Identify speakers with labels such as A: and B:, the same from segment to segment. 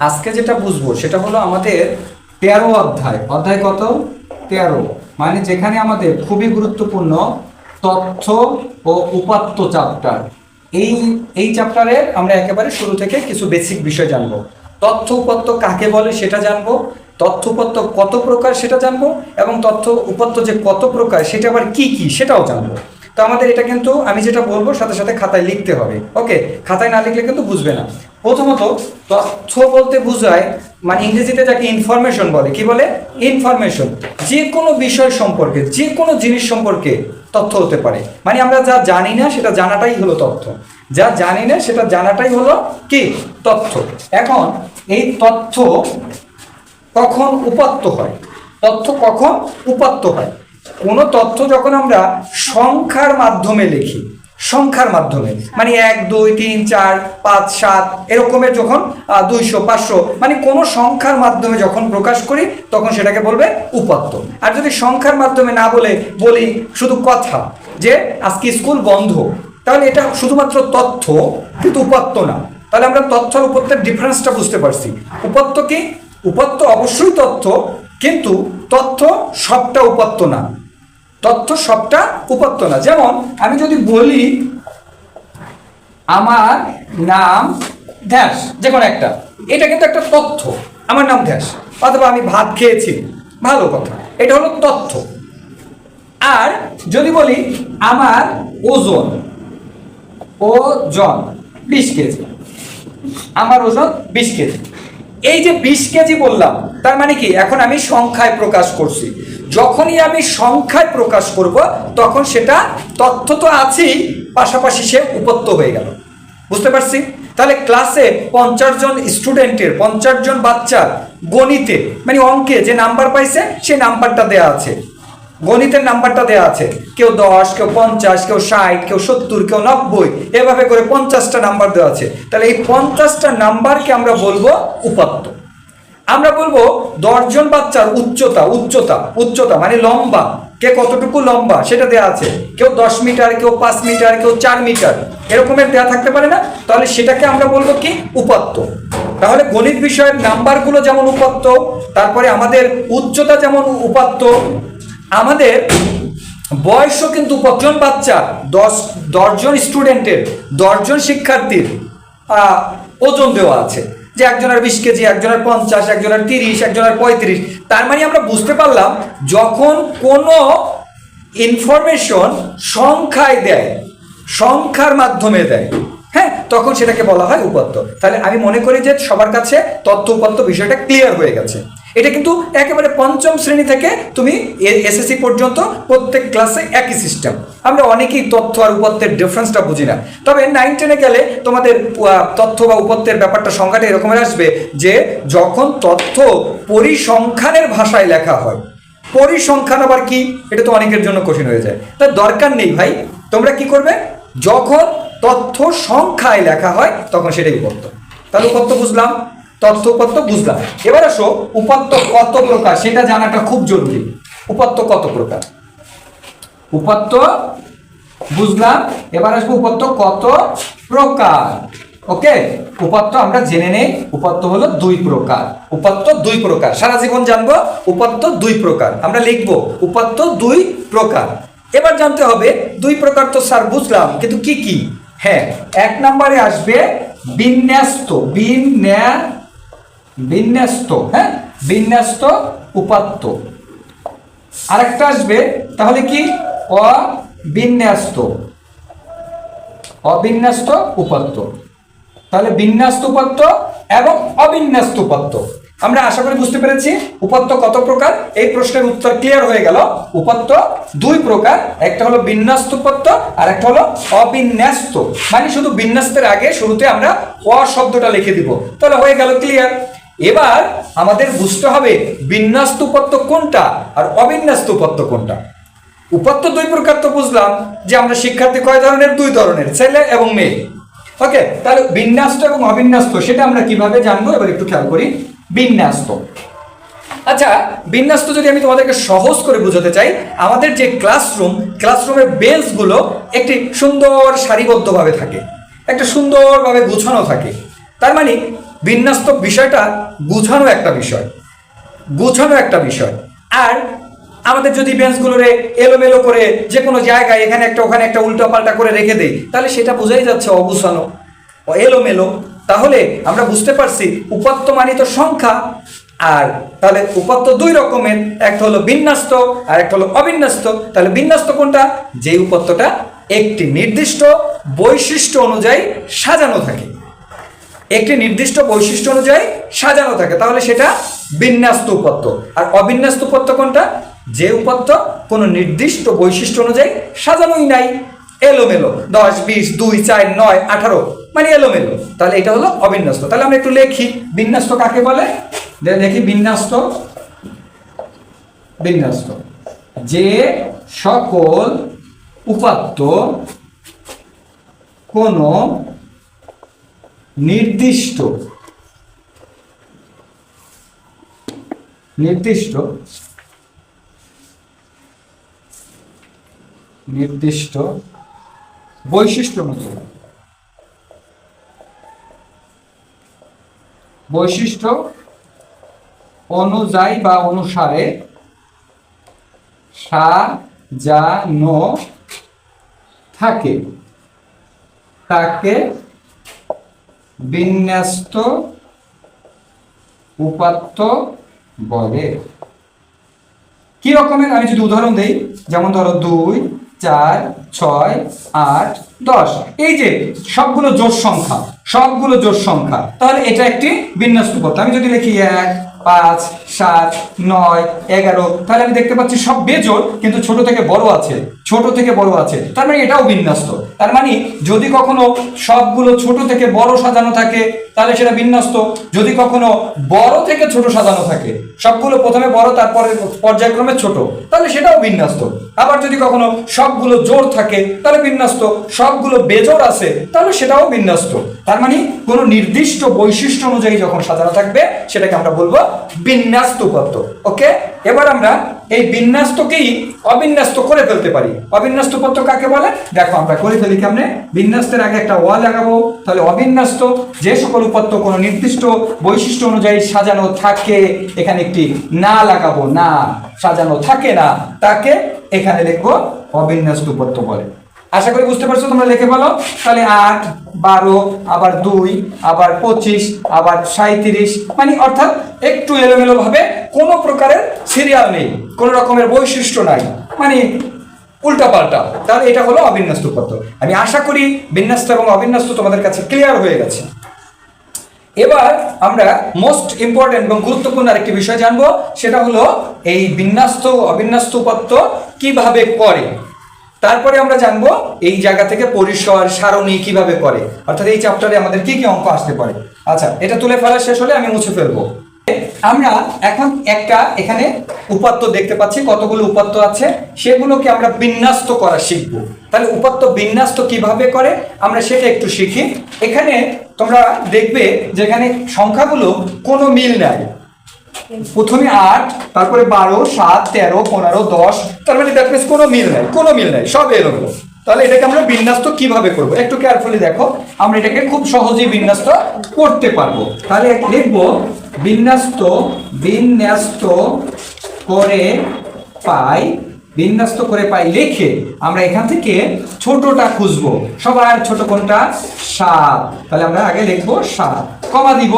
A: আজকে যেটা বুঝব, সেটা হলো আমাদের তেরো অধ্যায়। অধ্যায় কত? তেরো। মানে যেখানে আমাদের খুবই গুরুত্বপূর্ণ তথ্য ও উপাত্ত চ্যাপ্টার এই এই চ্যাপ্টারে আমরা একেবারে শুরু থেকে কিছু বেসিক বিষয় জানব। তথ্য উপাত্ত কাকে বলে সেটা জানব, তথ্য উপাত্ত কত প্রকার সেটা জানব, এবং তথ্য উপাত্ত যে কত প্রকার, সেটা আবার কি কি সেটাও জানব। তো আমাদের এটা কিন্তু আমি যেটা বলব, সাথে সাথে খাতায় লিখতে হবে। ওকে খাতায় না লিখলে কিন্তু বুঝবে না। প্রথমত তথ্য বলতে বোঝায় মানে ইংরেজিতে যাকে ইনফরমেশন বলে, কি বলে? ইনফরমেশন যে কোনো বিষয় সম্পর্কে যে কোনো জিনিস সম্পর্কে তথ্য হতে পারে। মানে আমরা যা জানি না, সেটা জানাটাই হলো তথ্য। যা জানি না, সেটা জানাটাই হলো কি? তথ্য। এখন এই তথ্য কখন উপাত্ত হয়? তথ্য কখন উপাত্ত হয়? কোনো তথ্য যখন আমরা সংখ্যার মাধ্যমে লিখি, সংখ্যার মাধ্যমে মানে এক, দুই, তিন, চার, পাঁচ, সাত, এরকমের যখন দুইশো, পাঁচশো মানে কোনো সংখ্যার মাধ্যমে যখন প্রকাশ করি, তখন সেটাকে বলবে উপাত্ত। আর যদি সংখ্যার মাধ্যমে না বলে, বলি শুধু কথা, যে আজকে স্কুল বন্ধ, তাহলে এটা শুধুমাত্র তথ্য, কিন্তু উপাত্ত না। তাহলে আমরা তথ্য আর উপাত্তের ডিফারেন্সটা বুঝতে পারছি। উপাত্ত কি? উপাত্ত অবশ্যই তথ্য, কিন্তু তথ্য সবটা উপাত্ত না। তথ্য সবটা উপাত্ত না। যেমন, আমি যদি বলি, আমার নাম ধ্যাস, যে কোনো একটা। এটা কিন্তু একটা তথ্য। আমার নাম ধ্যাস। অথবা আমি ভাত খেয়েছি। ভালো কথা। এটা হলো তথ্য। আর যদি বলি, আমার ওজন ওজন বিশ কেজি। আমার ওজন বিশ কেজি। এই যে বিশ কেজি বললাম, তার মানে কি? এখন আমি সংখ্যায় প্রকাশ করছি। যখনই আমি সংখ্যায় প্রকাশ করব, তখন সেটা তথ্য তো আছেই, পাশাপাশি সে উপত্য হয়ে গেল। বুঝতে পারছি? তাহলে ক্লাসে পঞ্চাশ জন স্টুডেন্টের পঞ্চাশ জন বাচ্চার গণিতে মানে অঙ্কে যে নাম্বার পাইছে সেই নাম্বারটা দেয়া আছে। গণিতের নাম্বারটা দেওয়া আছে। কেউ দশ, কেউ পঞ্চাশ, কেউ ষাট, কেউ সত্তর, কেউ নব্বই, এভাবে করে পঞ্চাশটা নাম্বার দেওয়া আছে। তাহলে এই পঞ্চাশটা নাম্বারকে আমরা বলব উপাত্ত। আমরা বলব দশজন বাচ্চার উচ্চতা উচ্চতা উচ্চতা মানে লম্বা। কে কতটুকু লম্বা সেটা দেওয়া আছে। কেউ দশ মিটার, কেউ পাঁচ মিটার, কেউ চার মিটার। এরকমের দেওয়া থাকতে পারে না। তাহলে সেটাকে আমরা বলব কি? উপাত্ত। তাহলে গণিত বিষয়ের নাম্বারগুলো যেমন উপাত্ত, তারপরে আমাদের উচ্চতা যেমন উপাত্ত আমাদের বয়সও কিন্তু কতজন বাচ্চা, দশ, দশজন স্টুডেন্টের, দশজন শিক্ষার্থীর ওজন দেওয়া আছে। যে একজনের বিশ কেজি, একজনের পঞ্চাশ, একজনের তিরিশ, একজনের পঁয়ত্রিশ। তার মানে আমরা বুঝতে পারলাম, যখন কোনো ইনফরমেশন সংখ্যায় দেয়, সংখ্যার মাধ্যমে দেয় হ্যাঁ তখন সেটাকে বলা হয় উপাত্ত তাহলে আমি মনে করি যে সবার কাছে তথ্য উপাত্ত বিষয়টা ক্লিয়ার হয়ে গেছে। এটা কিন্তু একেবারে পঞ্চম শ্রেণি থেকে তুমি এসএসসি পর্যন্ত প্রত্যেক ক্লাসে একই সিস্টেম আমরা অনেকেই তথ্য আর উপাত্তের ডিফারেন্সটা বুঝি না। তবে নাইন টেনে গেলে তোমাদের তথ্য বা উপাত্তের ব্যাপারটা সংখ্যাটা এরকমের আসবে যে যখন তথ্য পরিসংখ্যানের ভাষায় লেখা হয়, পরিসংখ্যান আবার কি? এটা তো অনেকের জন্য কঠিন হয়ে যায়। তার দরকার নেই ভাই। তোমরা কি করবে? যখন তথ্য সংখ্যায় লেখা হয়, তখন সেটাই উপাত্ত তাহলে উপাত্ত বুঝলাম। তথ্য উপাত্ত বুঝলাম। এবার আসো, উপাত্ত কত প্রকার, সেটা জানাটা খুব জরুরি। উপাত্ত কত প্রকার? উপাত্ত বুঝলাম, এবার আসব উপাত্ত কত প্রকার। ওকে? উপাত্ত আমরা জেনে নেই, উপাত্ত হলো দুই প্রকার। উপাত্ত দুই প্রকার। সারা জীবন জানব, উপাত্ত দুই প্রকার। আমরা লিখব, উপাত্ত দুই প্রকার। এবার জানতে হবে, দুই প্রকার তো স্যার বুঝলাম, কিন্তু কি কি? হ্যাঁ এক নম্বরে আসবে বিন্যস্ত, বিন্যা বিন্যস্ত হ্যাঁ? বিন্যস্ত উপাত্ত। আরেকটা আসবে, তাহলে কি? অবিন্যস্ত। অবিন্যস্ত উপাত্ত। তাহলে বিন্যস্ত উপাত্ত এবং অবিন্যস্ত উপাত্ত। আমরা আশা করি বুঝতে পেরেছি, উপাত্ত কত প্রকার? এই প্রশ্নের উত্তর ক্লিয়ার হয়ে গেল। উপাত্ত দুই প্রকার, একটা হলো বিন্যস্ত উপাত্ত আর একটা হলো অবিন্যস্ত। মানে শুধু বিন্যস্তের আগে শুরুতে আমরা অ শব্দটা লিখে দিব। তাহলে হয়ে গেল ক্লিয়ার এবার আমাদের বুঝতে হবে বিন্যাস্ত উপাত্ত কোনটা আর অবিন্যাস্ত উপাত্ত কোনটা। উপাত্ত দুই প্রকার তো বুঝলাম যে আমরা শিক্ষার্থী কয় ধরনের? দুই ধরনের, ছেলে এবং মেয়ে। ওকে, তাহলে বিন্যাস্ত এবং অবিন্যাস্ত, সেটা আমরা কীভাবে জানব? এবার একটু খেয়াল করি। বিন্যাস্ত। আচ্ছা বিন্যাস্ত যদি আমি তোমাদেরকে সহজ করে বোঝাতে চাই, আমাদের যে ক্লাসরুম, ক্লাসরুমের বেঞ্চগুলো একটি সুন্দর সারিবদ্ধভাবে থাকে। একটা সুন্দরভাবে গুছানো থাকে। তার মানে বিন্যস্ত বিষয়টা বুঝানো একটা বিষয়, গুছানো একটা বিষয়। আর আমাদের যদি বেঞ্চগুলোরে এলোমেলো করে যে কোনো জায়গায় এখানে একটা, ওখানে একটা উল্টো পাল্টা করে রেখে দেই, তাহলে সেটা বোঝাই যাচ্ছে অগুছানো। এলোমেলো, তাহলে আমরা বুঝতে পারছি উপাত্ত মানিত সংখ্যা, আর তাহলে উপাত্ত দুই রকমের, একটা হলো বিন্যস্ত আর একটা হলো অবিন্যস্ত। তাহলে বিন্যস্ত কোনটা? যে উপাত্তটা একটি নির্দিষ্ট বৈশিষ্ট্য অনুযায়ী সাজানো থাকে। একটি নির্দিষ্ট বৈশিষ্ট্য অনুযায়ী সাজানো থাকে। তাহলে সেটা বিন্যস্ত উপাত্ত আর অবিন্যস্ত উপাত্ত কোনটা? যে উপাত্ত কোনো নির্দিষ্ট বৈশিষ্ট্য অনুযায়ী সাজানোই নাই। এলোমেলো। দশ, বিশ, দুই, চার, নয়, আঠারো। মানে এলোমেলো। তাহলে এটা হলো অবিন্যস্ত। তাহলে আমরা একটু লেখি। বিন্যস্ত কাকে বলে? দেখি বিন্যস্ত। বিন্যস্ত। যে সকল উপাত্ত কোনো নির্দিষ্ট। নির্দিষ্ট। নির্দিষ্ট বৈশিষ্ট্য অনুযায়ী বৈশিষ্ট্য অনুযায়ী বা অনুসারে সাজানো থাকে। তাকে বিন্যস্ত উপাত্ত বলে। কি রকমের? আমি যদি উদাহরণ দেই, যেমন ধরো দুই, চার, ছয়, আট, দশ। এই যে সবগুলো জোর সংখ্যা, সবগুলো জোর সংখ্যা, তাহলে এটা একটি বিন্যস্ত উপাত্ত। আমি যদি লিখি এক, পাঁচ, সাত, নয়, এগারো, তাহলে আমি দেখতে পাচ্ছি সব বেজোড় কিন্তু ছোট থেকে বড় আছে। ছোট থেকে বড় আছে। তার মানে এটাও বিন্যস্ত। তার মানে যদি কখনো সবগুলো ছোট থেকে বড় সাজানো থাকে, তাহলে সেটা বিন্যস্ত। যদি কখনো বড় থেকে ছোট সাজানো থাকে, সবগুলো প্রথমে বড়, তারপরে পর্যায়ক্রমে ছোট, তাহলে সেটাও বিন্যস্ত। আবার যদি কখনো সবগুলো জোর থাকে, তাহলে বিন্যস্ত। সবগুলো বেজোড় আছে, তাহলে সেটাও বিন্যস্ত। তার মানে কোনো নির্দিষ্ট বৈশিষ্ট্য অনুযায়ী যখন সাজানো থাকবে, সেটাকে আমরা বলব বিন্যস্ত উপাত্ত। ওকে? এবার আমরা এই বিন্যাস্তকেই অবিন্যাস্ত করে ফেলতে পারি। অবিন্যস্ত পত্র কাকে বলে? দেখো, আমরা করে ফেলি কেমনে? বিন্যাস্তের আগে একটা ওয়া লাগাবো। তাহলে অবিন্যাস্ত যে সকল উপাত্ত কোনো নির্দিষ্ট বৈশিষ্ট্য অনুযায়ী সাজানো থাকে, এখানে একটি না লাগাবো, না সাজানো থাকে না, তাকে এখানে লিখব অবিন্যস্ত উপাত্ত বলে। আশা করি বুঝতে পারছ, তোমরা লিখে বলো তাহলে আট, বারো, আবার দুই, আবার পঁচিশ, আবার সাঁত্রিশ মানে অর্থাৎ একটু এলোমেলো ভাবে কোনো প্রকারের সিরিয়াল নেই, কোনো রকমের বৈশিষ্ট্য নাই মানে উল্টা পাল্টা তাহলে এটা হলো অবিন্যস্ত উপাত্ত আমি আশা করি বিন্যস্ত এবং অবিন্যস্ত তোমাদের কাছে ক্লিয়ার হয়ে গেছে। এবার আমরা মোস্ট ইম্পর্টেন্ট এবং গুরুত্বপূর্ণ আরেকটি বিষয় জানব, সেটা হলো এই বিন্যস্ত, অবিন্যস্ত উপাত্ত কীভাবে করে? তারপরে আমরা জানব এই জায়গা থেকে পরিসর, সারণী কীভাবে করে? অর্থাৎ এই চ্যাপ্টারে আমাদের কি কি অঙ্ক আসতে পারে? আচ্ছা এটা তুলে ফেলা শেষ হলে আমি মুছে ফেলব। আমরা এখন একটা এখানে উপাত্ত দেখতে পাচ্ছি, কতগুলো উপাত্ত আছে? সেগুলোকে আমরা বিন্যাস্ত করা শিখব। তাহলে উপাত্ত বিন্যাস্ত কীভাবে করে? আমরা সেটা একটু শিখি। এখানে তোমরা দেখবে যেখানে সংখ্যাগুলো কোনো মিল নাই। প্রথমে আট, তারপরে বারো, সাত, তেরো, পনেরো, দশ, তার মানে দ্যাট মিনস কোনো মিল নাই, কোনো মিল নাই, সব এলোমেলো তাহলে এটাকে আমরা বিন্যস্ত কীভাবে করব? একটু কেয়ারফুলি দেখো, আমরা এটাকে খুব সহজেই বিন্যস্ত করতে পারব। তাহলে লিখব, বিন্যস্ত বিন্যস্ত করে পাই, বিন্যাস্ত করে পাই লিখে আমরা এখান থেকে ছোটটা খুঁজবো। সবার ছোট কোনটা? সাত। তাহলে আমরা আগে লিখব সাত। কমা দিব,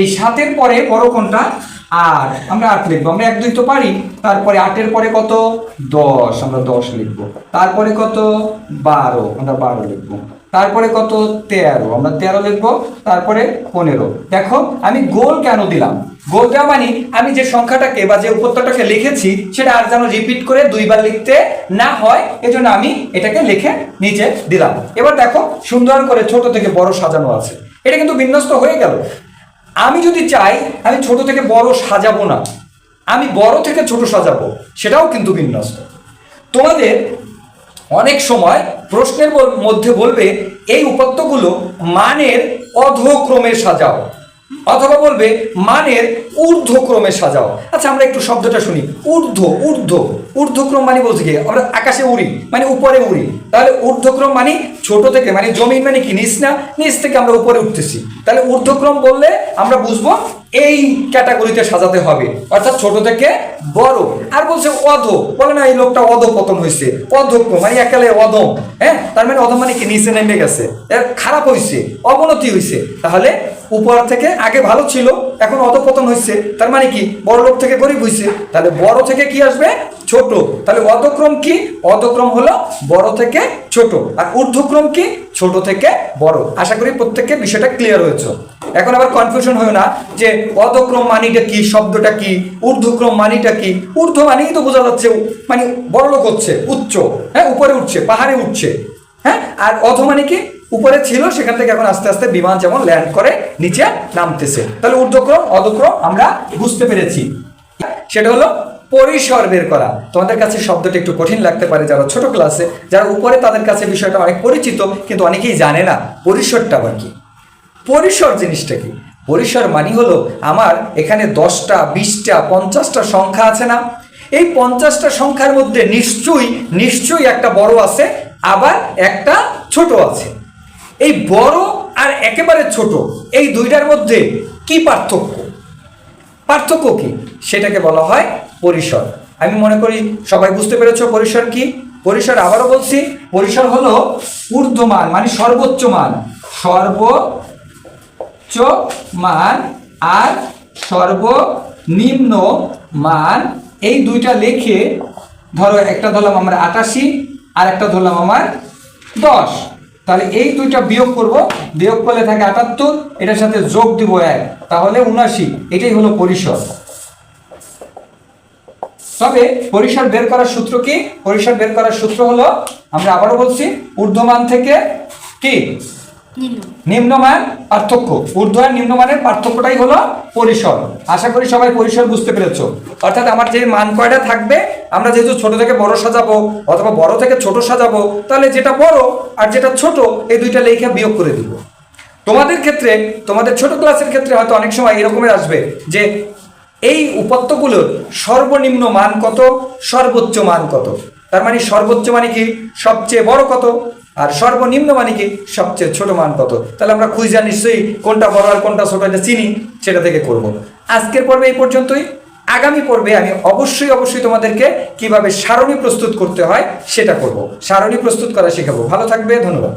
A: এই সাতের পরে বড় কোনটা? আট। আমরা আট লিখব। আমরা এক, দুই তো পারি। তারপরে আটের পরে কত? দশ। আমরা দশ লিখব। তারপরে কত? বারো। আমরা বারো লিখব। তারপরে কত? তেরো। আমরা তেরো লিখব। তারপরে পনেরো। দেখো, আমি গোল কেন দিলাম? গোল দেওয়া মানে আমি যে সংখ্যাটাকে বা যে উপত্যটাকে লিখেছি, সেটা আর যেন রিপিট করে দুইবার লিখতে না হয়, এজন্য আমি এটাকে লিখে নিচে দিলাম। এবার দেখো, সুন্দর করে ছোট থেকে বড় সাজানো আছে। এটা কিন্তু বিন্যস্ত হয়ে গেল। আমি যদি চাই, আমি ছোট থেকে বড় সাজাবো না। আমি বড় থেকে ছোট সাজাবো, সেটাও কিন্তু বিন্যস্ত। তোমাদের অনেক সময় প্রশ্নের মধ্যে বলবে, এই উপাত্তগুলো মানের অধক্রমে সাজাও। অথবা বলবে, মানের ঊর্ধ্বক্রমে সাজাও। আচ্ছা আমরা একটু শব্দটা শুনি। ঊর্ধ্ব ঊর্ধ্ব। ঊর্ধ্বক্রম মানে বলছি কি? আমরা আকাশে উড়ি মানে উপরে উড়ি। তাহলে ঊর্ধ্বক্রম মানে ছোট থেকে মানে জমিন মানে কি? নিচ না? নিচ থেকে আমরা উপরে উঠতেছি। তাহলে ঊর্ধ্বক্রম বললে আমরা বুঝব এই ক্যাটাগরিতে সাজাতে হবে। অর্থাৎ ছোট থেকে বড়। আর বলছে অধ। বলে না, এই লোকটা অধ পতন হয়েছে অধক্রম মানে একালে অধম। হ্যাঁ? তার মানে অধম মানে কি? নিচে নেমে গেছে। খারাপ হয়েছে অবনতি হয়েছে তাহলে উপর থেকে আগে ভালো ছিল, এখন অধপতন হয়েছে তার মানে কি? বড় লোক থেকে গরিব হয়েছে তাহলে বড় থেকে কি আসবে? ছোট। তাহলে অধক্রম কি? অধক্রম হলো বড় থেকে ছোট। আর ঊর্ধ্বক্রম কি? ছোট থেকে বড়। আশা করি প্রত্যেককে বিষয়টা ক্লিয়ার হয়েছে। এখন আবার কনফিউশন হয় না যে অধক্রম মানিটা কি? শব্দটা কি? ঊর্ধ্বক্রম মানিটা কি? ঊর্ধ্ব মানেই তো বোঝা যাচ্ছে মানে বড় লোক হচ্ছে, উচ্চ। হ্যাঁ উপরে উঠছে, পাহাড়ে উঠছে। হ্যাঁ আর অধ মানে কি? উপরে ছিল, সেখান থেকে এখন আস্তে আস্তে বিমান যেমন ল্যান্ড করে, নিচে নামতেছে। তাহলে ঊর্ধ্বক্রম, অধক্রম আমরা বুঝতে পেরেছি। সেটা হলো পরিসর বের করা। তোমাদের কাছে শব্দটা একটু কঠিন লাগতে পারে যারা ছোট ক্লাসে যারা উপরে তাদের কাছে বিষয়টা অনেক পরিচিত, কিন্তু অনেকেই জানে না পরিসরটা আবার কি। পরিসর জিনিসটা কি? পরিসর মানি হলো আমার এখানে দশটা, বিশটা, পঞ্চাশটা সংখ্যা আছে না? এই পঞ্চাশটা সংখ্যার মধ্যে নিশ্চয়ই নিশ্চয়ই একটা বড় আছে, আবার একটা ছোট আছে। এই বড় আর একেবারে ছোট, এই দুইটার মধ্যে কি পার্থক্য? পার্থক্য কি? সেটাকে বলা হয় পরিসর। আমি মনে করি সবাই বুঝতে পেরেছ পরিসর কি? পরিসর আবারও বলছি, পরিসর হলো ঊর্ধ্বমান মানে সর্বোচ্চ মান সর্বোচ্চ মান আর সর্বনিম্ন মান এই দুইটা লেখে ধরো একটা ধরলাম আমার আটাশি আর একটা ধরলাম আমার দশ। তাহলে এই দুইটা বিয়োগ করব, বিয়োগ করলে থাকে আটাত্তর, এটার সাথে যোগ দিব এক, তাহলে উনাশি এটাই হলো পরিসর। তবে পরিসর বের করার সূত্র কি? পরিসর বের করার সূত্র হলো, আমরা আবারও বলছি, ঊর্ধ্বমান থেকে কি? নিম্নমান পার্থক্য। ঊর্ধ্ব আর নিম্নমানের পার্থক্যটাই হলো পরিসর। আশা করি সবাই পরিসর বুঝতে পেরেছ। অর্থাৎ আমার যে মান কয়টা থাকবে, আমরা যেহেতু ছোট থেকে বড় সাজাবো অথবা বড় থেকে ছোট সাজাবো, তাহলে যেটা বড় আর যেটা ছোট, এই দুইটা লেখা বিয়োগ করে দিব। তোমাদের ক্ষেত্রে, তোমাদের ছোট ক্লাসের ক্ষেত্রে হয়তো অনেক সময় এরকমের আসবে যে এই উপাত্তগুলোর সর্বনিম্ন মান কত, সর্বোচ্চ মান কত? তার মানে সর্বোচ্চ মানে কি? সবচেয়ে বড় কত? আর সর্বনিম্ন মানে কি? সবচেয়ে ছোট মান কত? তাহলে আমরা খুঁজা নিশ্চয়ই কোনটা বড় আর কোনটা ছোট এটা চিনি, সেটা থেকে করব। আজকের পর্বে এই পর্যন্তই। আগামী পর্বে আমি অবশ্যই অবশ্যই তোমাদেরকে কীভাবে সারণী প্রস্তুত করতে হয় সেটা করব। সারণী প্রস্তুত করা শেখাবো। ভালো থাকবে, ধন্যবাদ।